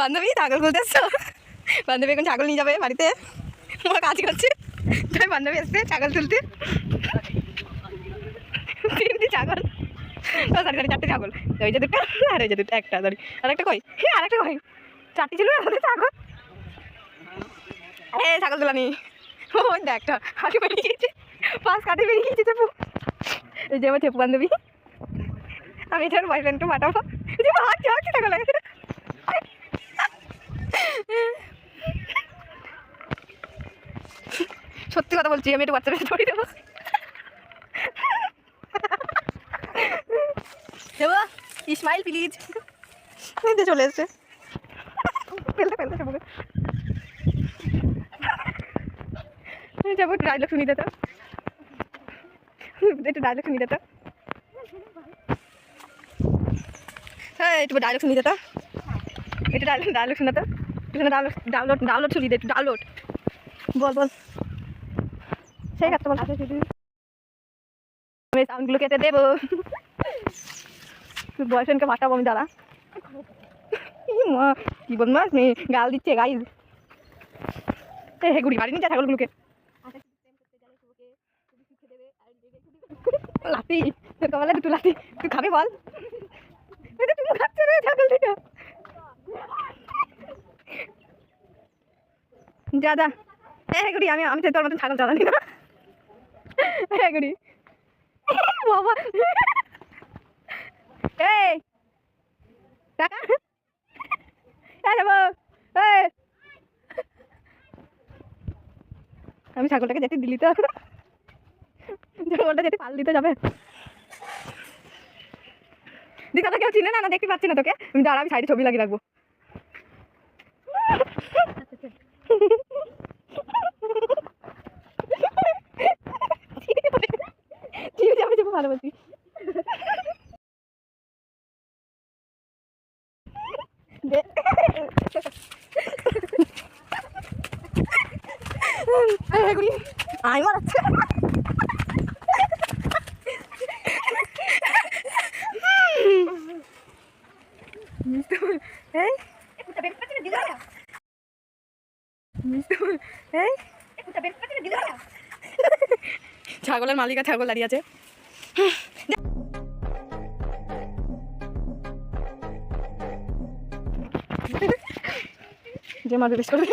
বান্ধবী ছাগল খুলতে এসছো? বান্ধবী এখন ছাগল নিয়ে যাবে বাড়িতে। আমার কাজ করছে। তাই বান্ধবী এসছে ছাগল তুলতে। তিনটি ছাগল। ও সরি চারটে ছাগল। ওই যে দুটো, আর ওই যে দুটো, একটা সরি আর একটা কই? হ্যাঁ আর একটা কই? চারটি ছিল আমাদের ছাগল। এ, ছাগল তোলানি ওই দেখ, একটা হাঁটি বেরিয়ে গিয়েছে। পাঁচ কাটে বেরিয়ে গিয়েছে চেপু এই যে আমার চেপু বান্ধবী। আমি এটার বয়ফ্রেন্ডকে পাঠাবো। হাঁটছে হাঁটছে ছাগল সত্যি কথা বলছি, আমি একটু বাচ্চা বেশি ধরে দেবো। দেবো ইসমাইল প্লিজ নিতে চলে এসছে। ফেলতে ফেলতে যাব একটু ডায়লগ শুনি দিত একটু ডায়লগ শুনি দিত হ্যাঁ একটু ডায়লগ শুনি দিত একটু ডায়লগ ডায়লগ শোনাতো এখানে ডাউনলোড ডাউনলোড ডাউনলোড শুনি দে একটু ডাউনলোড বল বল। সেই কাজটা বল। আমি সাউন্ডগুলো কেটে দেবো। বয়ফ্রেন্ডকে পাঠাবো আমি দাঁড়া। কি বদমাস মেয়ে গাল দিচ্ছে গাইজ এ হে গুড়ি বাড়ি নিচ্ছে ছাগলগুলোকে। লাতি তোর কপালে দুটো লাতি তুই খাবি বল এই তো তুমি খাচ্ছে রে ছাগল দুটো যা যা এ গুড়ি, আমি আমি তো তোর মতন ছাগল চালানি না। হে গুড়ি। বাবা। এই। আমি ছাগলটাকে যেতে দিলি তো। ছাগলটা যেতে পাল দিতে যাবে। দিদা, কেউ চিনে না না, দেখতে পাচ্ছি না তোকে। আমি, দাঁড়া, আমি সাইডে ছবি লাগিয়ে রাখব। চিনে যাবে যাবে ভালো বলছি দে এই গুড়ি আই মারাচ্ছে। মিষ্টি বল, এই। মিষ্টি বল, এই। ছাগলের মালিকা ছাগল দাঁড়িয়ে আছে। যে মারবে বেশ করবে